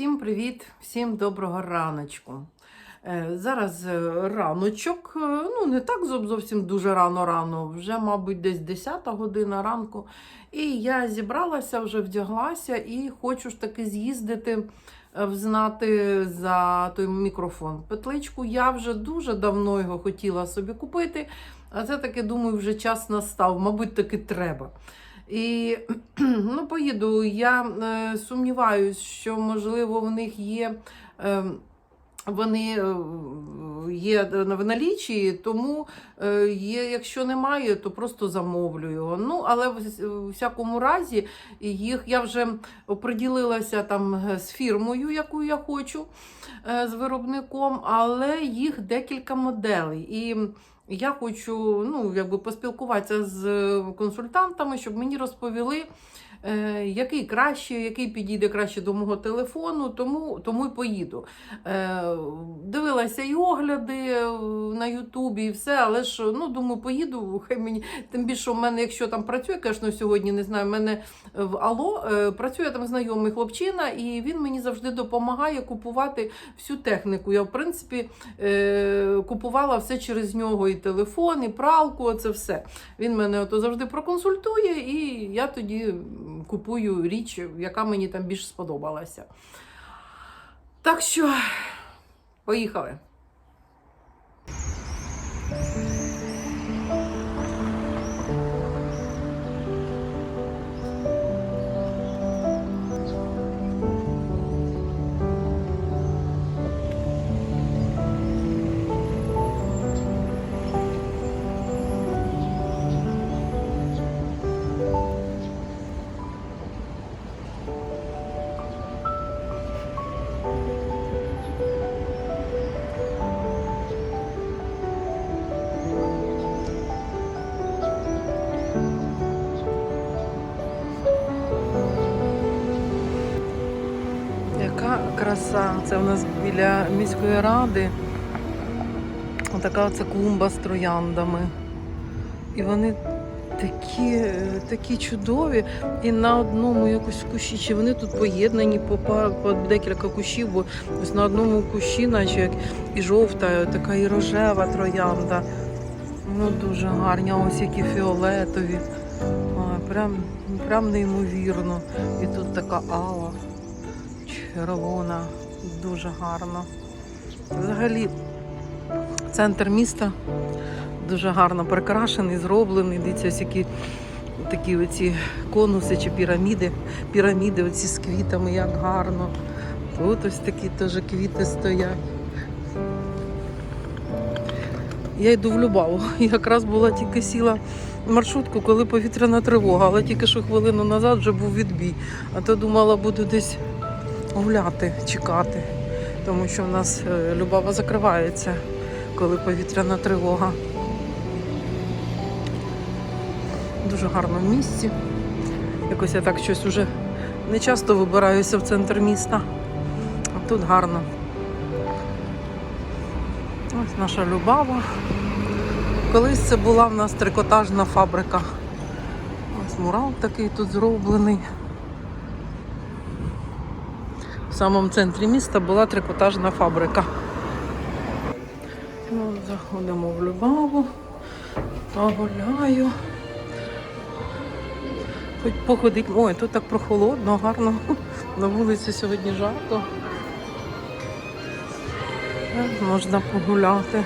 Всім привіт, всім доброго раночку. Е, Зараз е, раночок, е, ну не так зовсім дуже рано-рано, вже, мабуть, десь 10 година ранку. І я зібралася, вже вдяглася і хочу ж таки з'їздити взнати за той мікрофон. Петличку я вже дуже давно його хотіла собі купити, а це таки, думаю, вже час настав, мабуть, таки треба. І ну, поїду. Я е, сумніваюсь, що можливо в них є. Е, вони є в налічі, тому е, є, якщо немає, то просто замовлю його. Ну, але в всякому разі їх я вже оприділилася там е, з фірмою, яку я хочу, е, з виробником, але їх декілька моделей. І я хочу ну, якби поспілкуватися з консультантами, щоб мені розповіли, е, який краще, який підійде краще до мого телефону, тому, тому й поїду. Е, дивилася і огляди е, на Ютубі, і все, але ж ну, думаю, поїду. Хай мені тим більше, в мене, якщо там працює, звісно, сьогодні не знаю, в мене в Ало е, працює там знайомий хлопчина, і він мені завжди допомагає купувати всю техніку. Я, в принципі, е, купувала все через нього: і телефон, і пралку, це все. Він мене ото завжди проконсультує, і я тоді купую річ, яка мені там більш сподобалася. Так що, поїхали. Це у нас біля міської ради. Така оце клумба з трояндами. І вони такі, такі чудові. І на одному якось кущі, чи вони тут поєднані по, по декілька кущів, бо ось на одному кущі, наче як і жовта, така і рожева троянда. Ну, дуже гарні, ось які фіолетові. Ой, прям, прям неймовірно. І тут така ала червона, дуже гарно. Взагалі, центр міста дуже гарно прикрашений, зроблений. Дивіться, ось які такі оці конуси чи піраміди. Піраміди оці з квітами, як гарно. Тут ось такі теж квіти стоять. Я йду в Любаву. Якраз була тільки сіла маршрутку, коли повітряна тривога, але тільки що хвилину назад вже був відбій. А то думала, буду десь гуляти, чекати, тому що в нас е, Любава закривається, коли повітряна тривога. Дуже гарно в місці. Якось я так щось уже не часто вибираюся в центр міста. А тут гарно. Ось наша Любава. Колись це була в нас трикотажна фабрика. Ось мурал такий тут зроблений. В самому центрі міста була трикотажна фабрика. Ну, заходимо в Любаву, погуляю. Хоч походить. Ой, тут так прохолодно, гарно. На вулиці сьогодні жарко. Можна погуляти.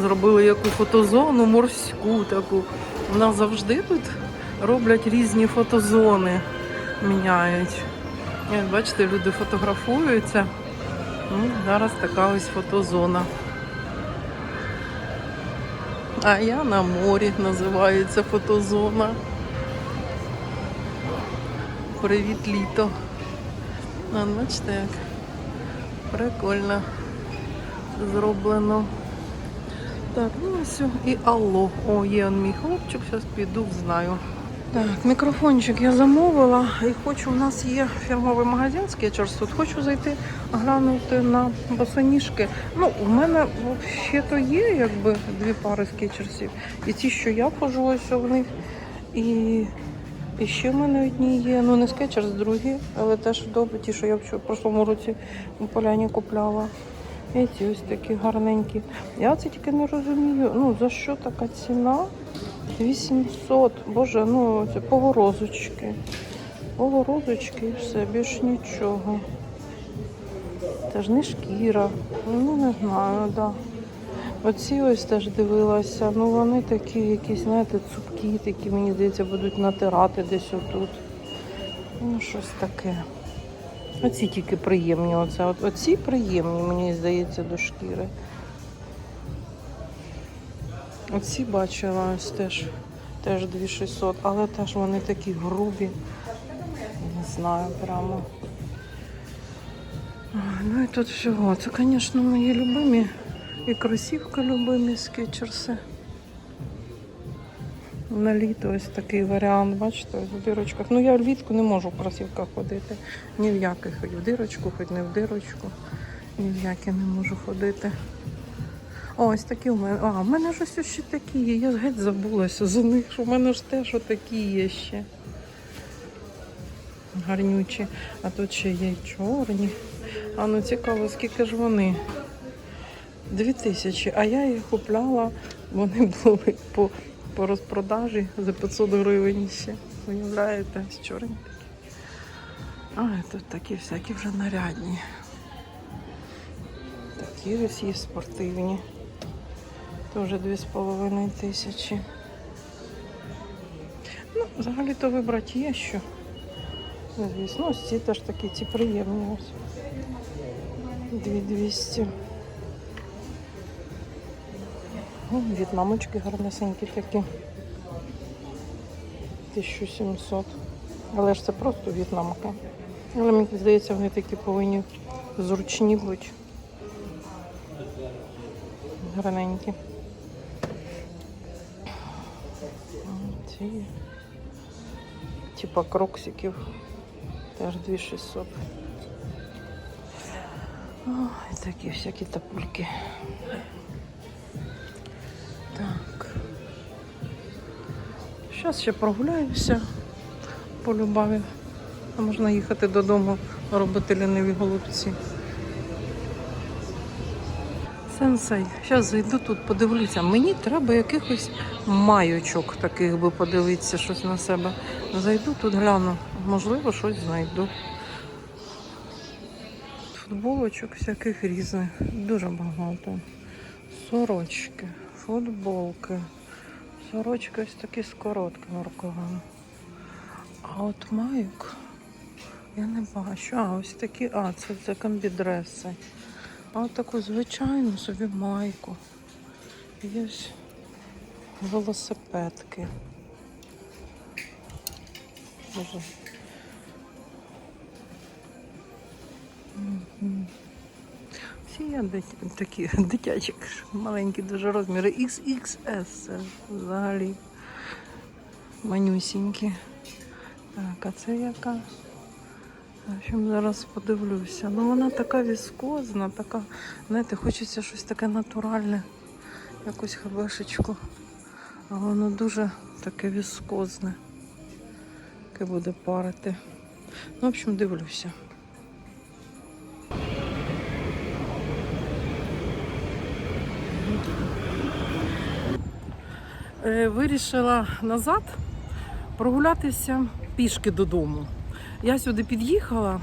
Зробили яку фотозону морську таку. У нас завжди тут роблять різні фотозони, міняють. Бачите, люди фотографуються. Ну, зараз така ось фотозона. А я на морі називається фотозона. Привіт літо. А, бачите, як прикольно зроблено. Так, ну ось і алло. О, є мій хлопчик, зараз піду, знаю. Так, мікрофончик я замовила і хочу, у нас є фірмовий магазин Skechers, тут хочу зайти глянути на босоніжки. Ну, у мене взагалі то є якби дві пари скетчерсів. І ті, що я ходжу ось у них, і І ще в мене одні є. Ну не скетчерс, другі, але теж добре, ті, що я в прошлому році у поляні купляла. І ці ось такі гарненькі. Я це тільки не розумію. Ну за що така ціна? 800. Боже, ну це поворозочки. Поворозочки і все, більш нічого. Це ж не шкіра. Ну не знаю, да. Оці ось теж дивилася. Ну вони такі якісь, знаєте, цупкі, такі, мені здається, будуть натирати десь отут. Ну, щось таке. Оці тільки приємні. Оце. Оці приємні, мені здається, до шкіри. Оці бачила ось теж, теж 2600, але теж вони такі грубі. Не знаю прямо. Ну і тут всього. Це, звісно, мої любимі. І кросівка любимі скетчерси. На літо ось такий варіант, бачите, в дирочках. Ну я влітку не можу в кросівках ходити. Ні в яких, хоч в дирочку, хоч не в дирочку. Ні в які не можу ходити. Ось такі у мене. А, в мене ж ось ще такі є. Я геть забулася за них, в мене ж теж такі є ще. Гарнючі. А тут ще є й чорні. А ну цікаво, скільки ж вони? Дві тисячі, а я їх купляла, вони були по, по розпродажі за 500 гривень ще. Уявляєте, з чорні такі. А, тут такі всякі вже нарядні. Такі ось є спортивні. Теж дві з половиною тисячі. Ну, взагалі-то вибрати є що. Звісно, ось ці теж такі, ці приємні ось. 2200. Ну, В'єтнамочки гарнесенькі такі. 1700. Але ж це просто в'єтнамки. Але мені здається, вони такі повинні зручні бути. Гарненькі. Ці. Типа кроксиків. Теж 2600. Ой, такі всякі тапульки. Так. Зараз ще прогуляюся по любаві. Можна їхати додому, робити ліниві голубці. Сенсей, зараз зайду тут, подивлюся. Мені треба якихось майочок таких би подивитися, щось на себе. Зайду тут, гляну. Можливо, щось знайду. Футболочок всяких різних. Дуже багато. Сорочки, футболки. Сорочки ось такі з короткими рукавами. А от майок я не бачу. А, ось такі, а, це, це комбідреси. А от таку звичайну собі майку. Є ось велосипедки. Боже. Всі є такі дитячі, маленькі дуже розміри. XXS взагалі манюсінькі. Так, а це яка? В общем, зараз подивлюся. Ну вона така віскозна, така, знаєте, хочеться щось таке натуральне, якусь хабешечку. А воно дуже таке віскозне, яке буде парити. Ну, в общем, дивлюся. Е, Вирішила назад прогулятися пішки додому. Я сюди під'їхала,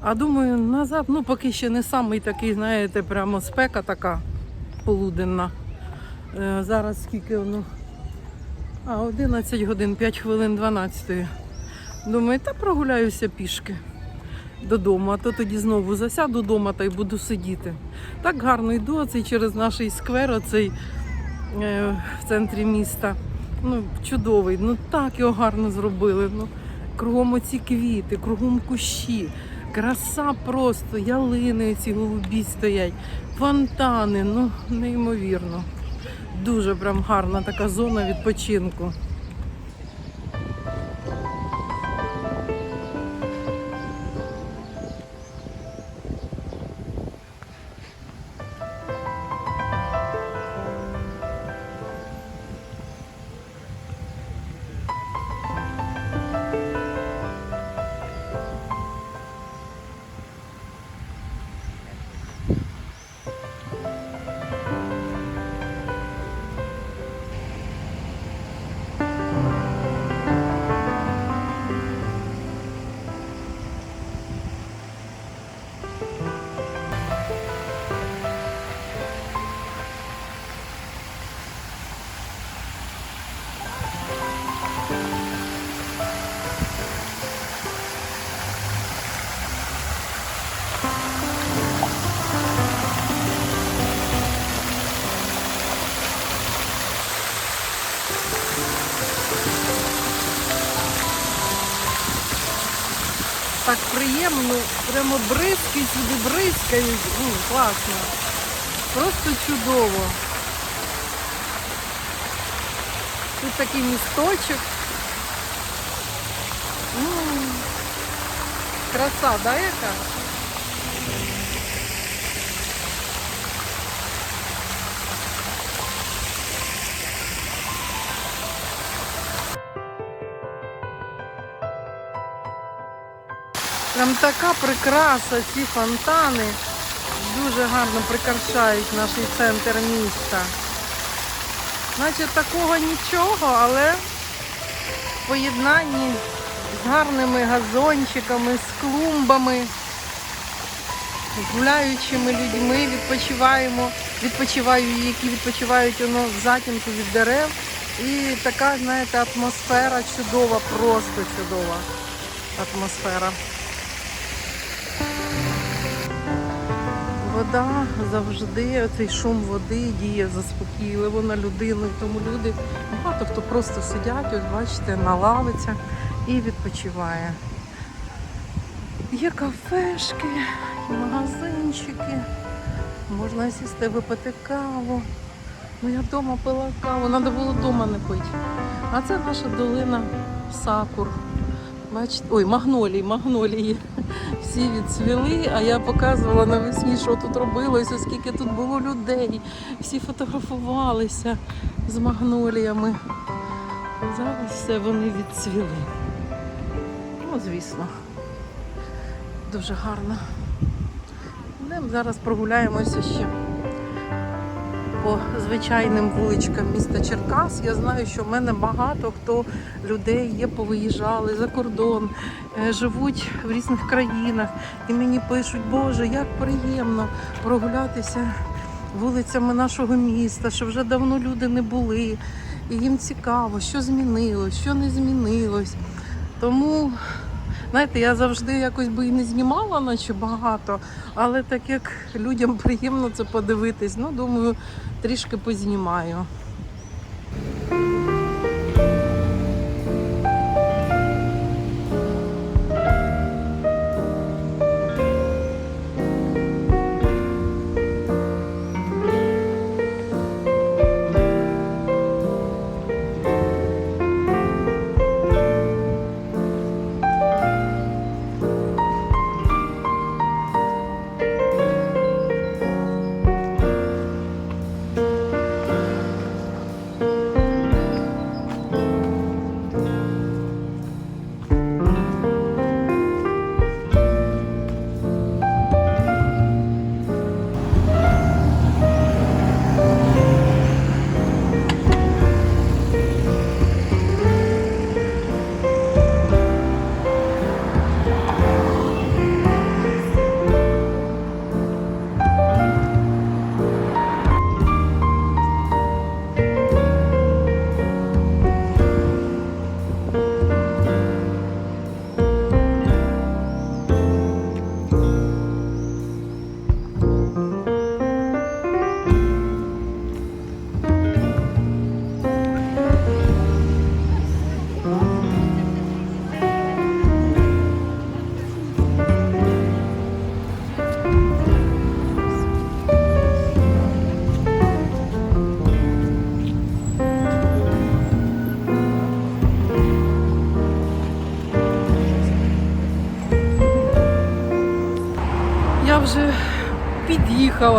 а думаю, назад, ну поки ще не самий такий, знаєте, прямо спека така полуденна. Е, Зараз скільки воно? А, 11 годин, 5 хвилин 12. Думаю, та прогуляюся пішки додому, а то тоді знову засяду вдома та й буду сидіти. Так гарно йду, оцей через наш сквер, оцей е, в центрі міста. Ну, чудовий, ну так його гарно зробили. Ну, кругом оці квіти, кругом кущі, краса просто, ялини ці голубі стоять, фонтани, ну неймовірно. Дуже прям гарна така зона відпочинку. Приємно, прямо бризки сюди, бризкають. Ну, класно. Просто чудово. Тут такий місточок. Ну, Краса, да, яка? Прям така прикраса, ці фонтани дуже гарно прикрашають наш центр міста. Наче такого нічого, але в поєднанні з гарними газончиками, з клумбами, з гуляючими людьми відпочиваємо, відпочиваю, які відпочивають воно в затінку від дерев. І така, знаєте, атмосфера чудова, просто чудова атмосфера. Вода завжди, цей шум води діє заспокійливо на людину. Тому люди, багато хто просто сидять, ось бачите, на лавицях і відпочиває. Є кафешки, магазинчики, можна сісти випити каву. Ну я вдома пила каву, треба було вдома не пити. А це наша долина Сакур. Бачите, ой, магнолії, магнолії. Всі відцвіли, а я показувала навесні, що тут робилося, скільки тут було людей. Всі фотографувалися з магноліями. Зараз все вони відцвіли. Ну, звісно, дуже гарно. Йдемо зараз прогуляємося ще по звичайним вуличкам міста Черкас. Я знаю, що в мене багато хто людей є, повиїжджали за кордон, е, живуть в різних країнах і мені пишуть, Боже, як приємно прогулятися вулицями нашого міста, що вже давно люди не були. І їм цікаво, що змінилось, що не змінилось. Тому, знаєте, я завжди якось би і не знімала, наче багато, але так як людям приємно це подивитись, ну думаю, трішки познімаю.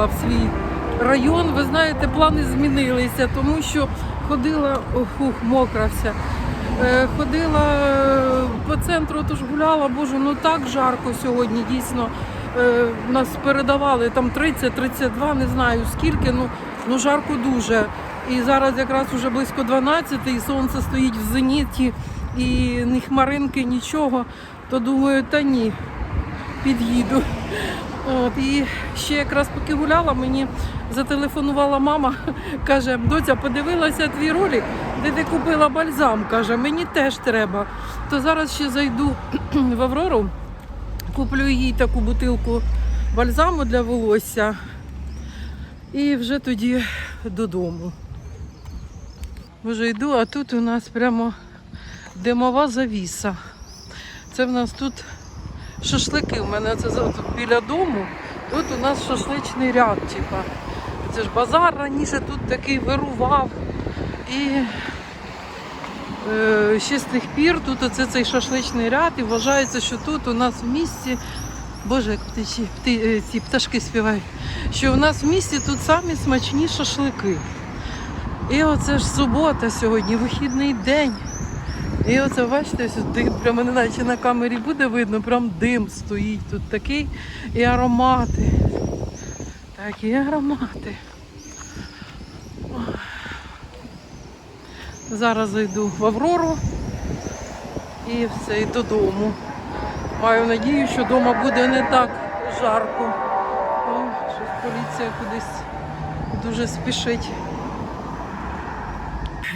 Під'їхала в свій район. Ви знаєте, плани змінилися, тому що ходила, о, мокра вся. Е, Ходила е, по центру, тож гуляла, боже, ну так жарко сьогодні, дійсно. Е, Нас передавали там 30-32, не знаю скільки, ну, ну жарко дуже. І зараз якраз уже близько 12, і сонце стоїть в зеніті, і ні хмаринки, нічого. То думаю, та ні, під'їду. От, і ще якраз поки гуляла, мені зателефонувала мама, каже, доця, подивилася твій ролик, де ти купила бальзам. каже, мені теж треба. То зараз ще зайду в Аврору, куплю їй таку бутилку бальзаму для волосся і вже тоді додому. Вже йду, а тут у нас прямо димова завіса. Це в нас тут шашлики. У мене це біля дому. Тут у нас шашличний ряд, типа. Це ж базар раніше тут такий вирував. І е, ще з тих пір тут оце цей шашличний ряд, і вважається, що тут у нас в місті, боже, як птичі, пти, е, ці пташки співають, що у нас в місті тут самі смачні шашлики. І оце ж субота сьогодні, вихідний день. І оце, бачите, ось дим, прямо не знаю, чи на камері буде видно, прям дим стоїть тут такий і аромати. Такі аромати. Зараз зайду в Аврору і все, і додому. Маю надію, що вдома буде не так жарко. О, щось поліція кудись дуже спішить.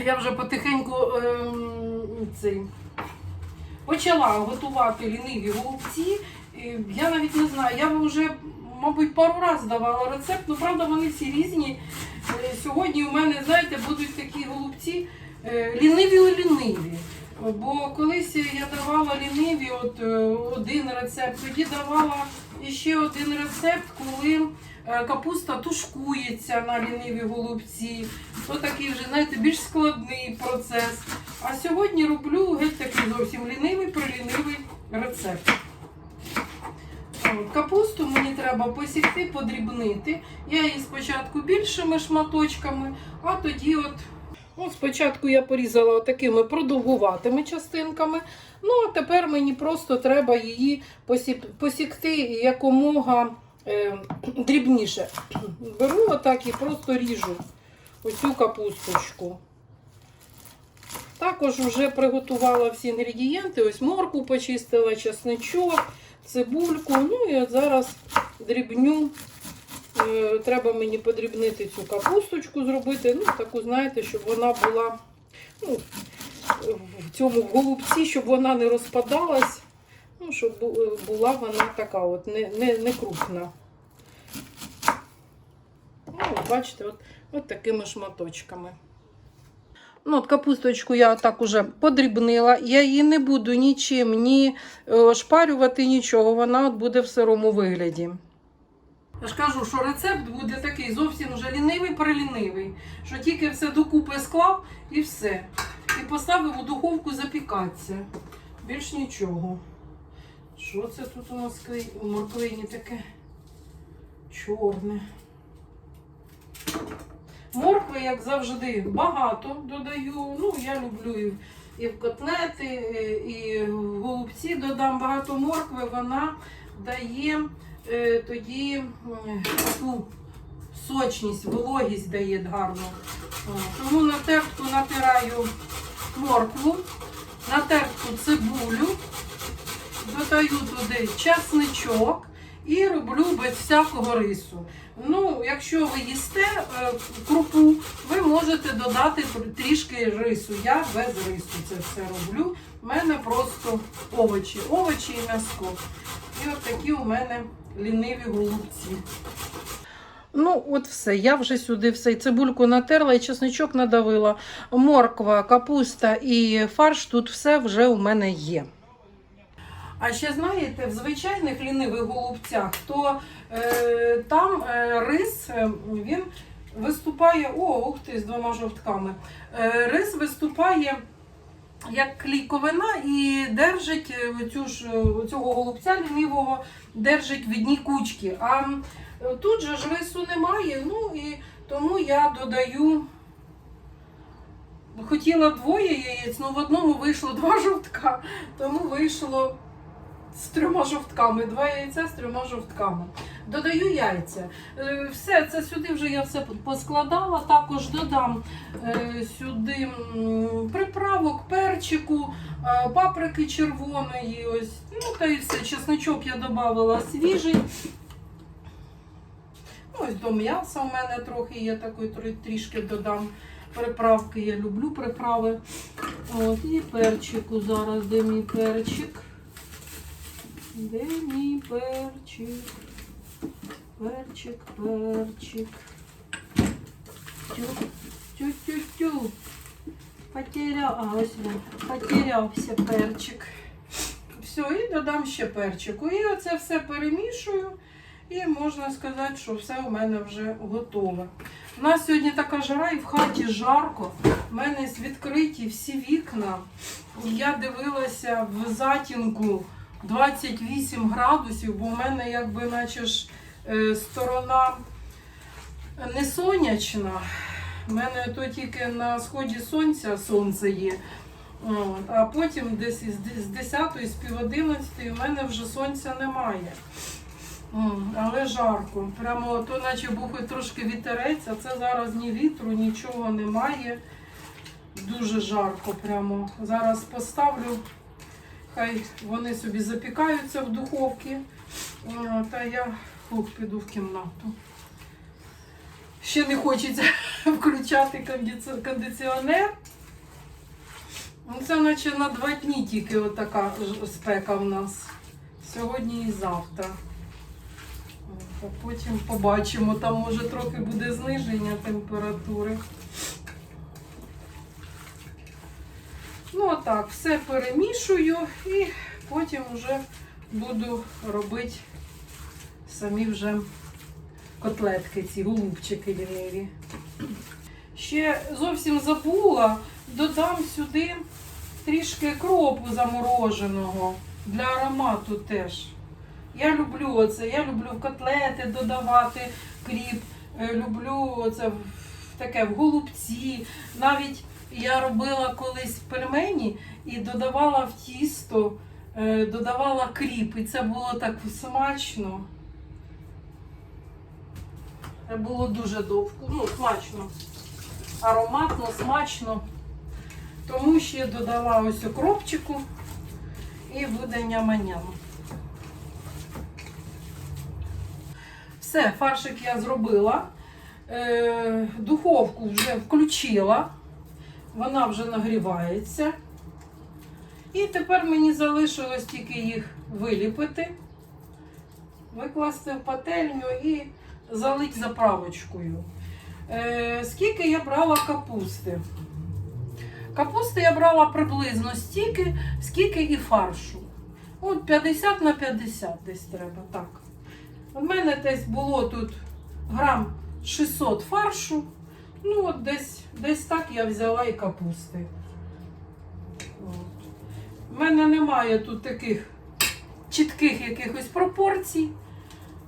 Я вже потихеньку ем, цей, почала готувати ліниві голубці. Я навіть не знаю, я вже, мабуть, пару разів давала рецепт, ну правда вони всі різні. Е, Сьогодні у мене, знаєте, будуть такі голубці е, ліниві-ліниві. Бо колись я давала ліниві, от е, один рецепт, тоді давала ще один рецепт, коли е, капуста тушкується на ліниві голубці. То такий вже, знаєте, більш складний процес. А сьогодні роблю геть такий зовсім лінивий, прилінивий рецепт. Капусту мені треба посікти, подрібнити. Я її спочатку більшими шматочками, а тоді от. От спочатку я порізала такими продовгуватими частинками. Ну, а тепер мені просто треба її посікти якомога е, дрібніше. Беру отак і просто ріжу оцю капусточку. Також вже приготувала всі інгредієнти. Ось морку почистила, чесничок, цибульку. Ну і от зараз дрібню. Е, Треба мені подрібнити цю капусточку зробити. Ну, таку, знаєте, щоб вона була ну, в цьому голубці, щоб вона не розпадалась. Ну, щоб була вона така, от, не, не, не крупна. Ну, бачите, от, от такими шматочками. Ну, от капусточку я так уже подрібнила. Я її не буду нічим ні е, шпарювати, нічого. Вона от буде в сирому вигляді. Я ж кажу, що рецепт буде такий зовсім вже лінивий прилінивий. Що тільки все докупи склав і все. І поставив у духовку запікатися. Більш нічого. Що це тут у нас у морквині таке чорне? Моркви, як завжди, багато додаю. Ну, я люблю і в, котлети, і- і в голубці додам багато моркви. Вона дає е, тоді м, таку сочність, вологість дає гарну. О, Тому на тертку натираю моркву, на тертку цибулю, додаю туди часничок і роблю без всякого рису. Ну, якщо ви їсте е, крупу, ви можете додати трішки рису. Я без рису це все роблю. У мене просто овочі, овочі і м'яско. І от такі у мене ліниві голубці. Ну, от все. Я вже сюди все. І цибульку натерла, і чесничок надавила. Морква, капуста і фарш. Тут все вже у мене є. А ще знаєте, в звичайних лінивих голубцях, то е, там е, рис е, він виступає. О, ух ти, з двома жовтками. Е, рис виступає як клійковина і держить е, цю ж, е, цього голубця лінивого держить в одній кучці. А тут же ж рису немає, ну і тому я додаю. Хотіла двоє яєць, але в одному вийшло два жовтка, тому вийшло з трьома жовтками, два яйця з трьома жовтками. Додаю яйця. Е, Все, це сюди вже я все поскладала. Також додам е, сюди приправок, перчику, е, паприки червоної. Ось. Ну та і все. Чесничок я додавала свіжий. Ну, Ось до м'яса у мене трохи є такої трішки додам приправки. Я люблю приправи. От, і перчику зараз, де мій перчик. Де мій перчик? Перчик, перчик. Тю, тю, тю, тю. Потеряв, а ось він, потерявся перчик. Все, і додам ще перчику. І оце все перемішую. І можна сказати, що все у мене вже готове. У нас сьогодні така жара і в хаті жарко. У мене відкриті всі вікна. І я дивилася в затінку 28 градусів, бо в мене якби наче ж е, сторона не сонячна. У мене то тільки на сході сонця сонце є. От, а потім десь з 10 з пів 11 у мене вже сонця немає. Але жарко. Прямо то наче був і трошки вітерець, а це зараз ні вітру, нічого немає. Дуже жарко прямо. Зараз поставлю, хай вони собі запікаються в духовці. Та я фух, піду в кімнату. Ще не хочеться включати кондиціонер. Ну, Це наче на два дні тільки отака спека в нас. Сьогодні і завтра. А потім побачимо, там може трохи буде зниження температури. Ну, отак, все перемішую і потім вже буду робити самі вже котлетки, ці голубчики ліниві. Ще зовсім забула, додам сюди трішки кропу замороженого для аромату теж. Я люблю оце, я люблю в котлети додавати кріп, е, люблю оце в таке в голубці. Навіть я робила колись пельмені і додавала в тісто, е, додавала кріп, і це було так смачно. Це було дуже довго, ну, смачно. Ароматно, смачно. Тому ще додала ось окропчику і буде няма-няма. Все, фаршик я зробила. Е, духовку вже включила. Вона вже нагрівається. І тепер мені залишилось тільки їх виліпити, викласти в пательню і залити заправочкою. Е, скільки я брала капусти? Капусти я брала приблизно стільки, скільки і фаршу. От 50 на 50 десь треба. так. У мене десь було тут грам 600 фаршу. Ну, от десь, десь так я взяла і капусти. У мене немає тут таких чітких якихось пропорцій.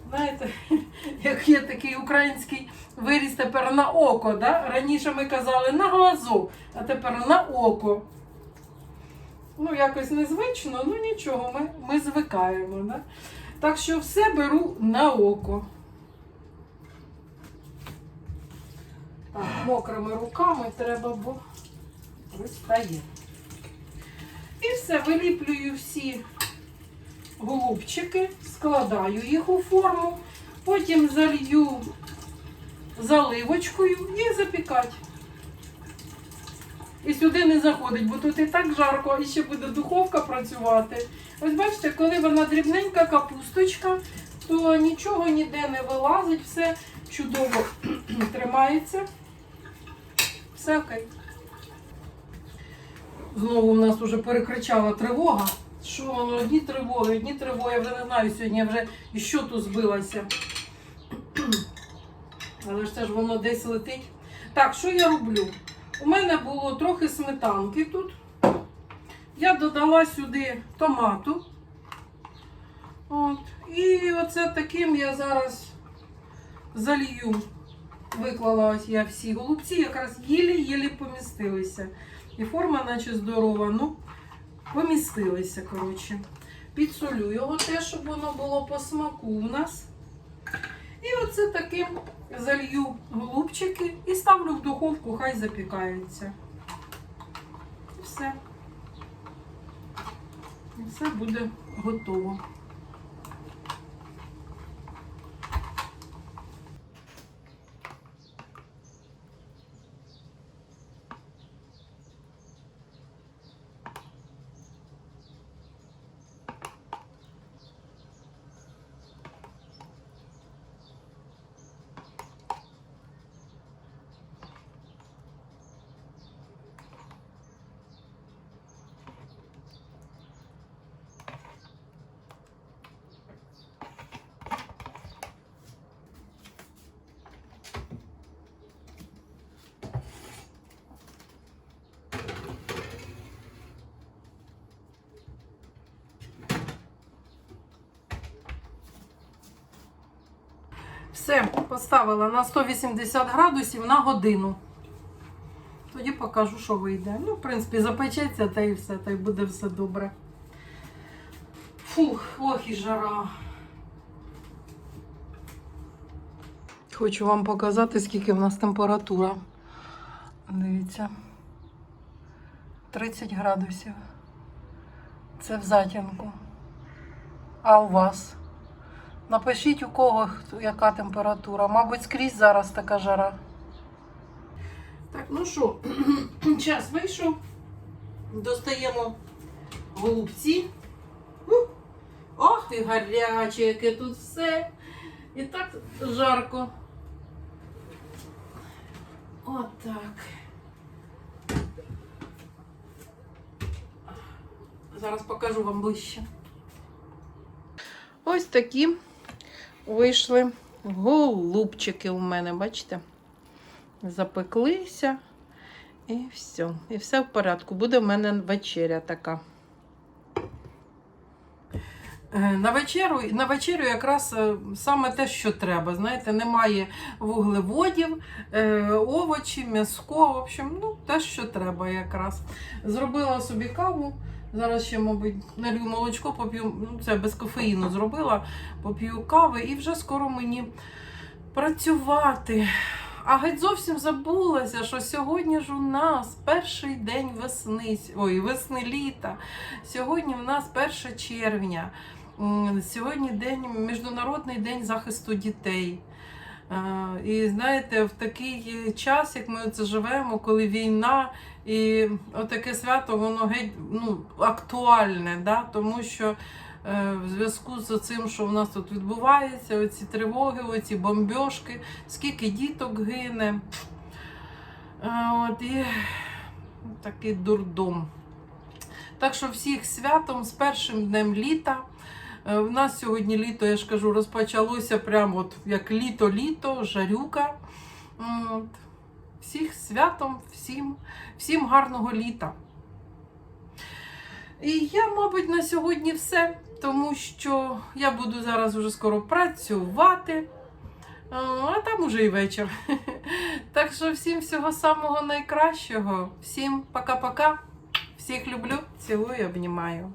Знаєте, як є такий український виріс тепер на око. Да? Раніше ми казали на глазу, а тепер на око. Ну, якось незвично, ну нічого, ми, ми звикаємо. Да? Так що все беру на око. Так, мокрими руками треба, бо вистає. І все, виліплюю всі голубчики, складаю їх у форму, потім залью заливочкою і запікати. І сюди не заходить, бо тут і так жарко, і ще буде духовка працювати. Ось бачите, коли вона дрібненька капусточка, то нічого ніде не вилазить, все чудово тримається. Все. Знову в нас вже перекричала тривога. Що воно одні тривоги, одні тривоги, я вже не знаю сьогодні, я вже і що тут збилася. Але ж це ж воно десь летить. Так, що я роблю? У мене було трохи сметанки тут. Я додала сюди томату. От. І оце таким я зараз залью. Виклала ось я всі голубці, якраз єлі-єлі помістилися. І форма, наче здорова, ну, помістилися, коротше. Підсолю його теж, щоб воно було по смаку у нас. І оце таким залью голубчики і ставлю в духовку, хай запікаються. І все. І все буде готово. Все, поставила на 180 градусів на годину. Тоді покажу, що вийде. Ну, в принципі, запечеться та і все, та й буде все добре. Фух, ох і жара. Хочу вам показати, скільки в нас температура. Дивіться. 30 градусів. Це в затінку. А у вас? Напишіть у кого яка температура. Мабуть, скрізь зараз така жара. Так, ну що, час вийшов. Достаємо голубці. Ох, ти гаряче, яке тут все. І так жарко. Отак. Зараз покажу вам ближче. Ось такі вийшли голубчики у мене, бачите? Запеклися. І все. І все в порядку. Буде в мене вечеря така. Е, На вечерю, на вечерю якраз е, саме те, що треба. Знаєте, немає вуглеводів, е, овочі, м'яско. В общем, ну, те, що треба якраз. Зробила собі каву. Зараз ще, мабуть, налью молочко, поп'ю, ну це без кофеїну зробила, поп'ю кави і вже скоро мені працювати. А геть зовсім забулася, що сьогодні ж у нас перший день весни, ой, весни літа. Сьогодні в нас 1 червня. Сьогодні день, Міжнародний день захисту дітей. Е, І знаєте, в такий час, як ми це живемо, коли війна, і отаке свято, воно геть ну, актуальне, да? тому що е, в зв'язку з цим, що в нас тут відбувається, оці тривоги, оці бомбьошки, скільки діток гине. Е, От, і такий дурдом. Так що всіх святом з першим днем літа. Е, В нас сьогодні літо, я ж кажу, розпочалося прямо от як літо-літо, жарюка. От. Всіх святом, всім, всім гарного літа. І я, мабуть, на сьогодні все, тому що я буду зараз вже скоро працювати, Е, а там уже і вечір. Так що всім всього самого найкращого. Всім пока-пока. Всіх люблю, цілую, обнімаю.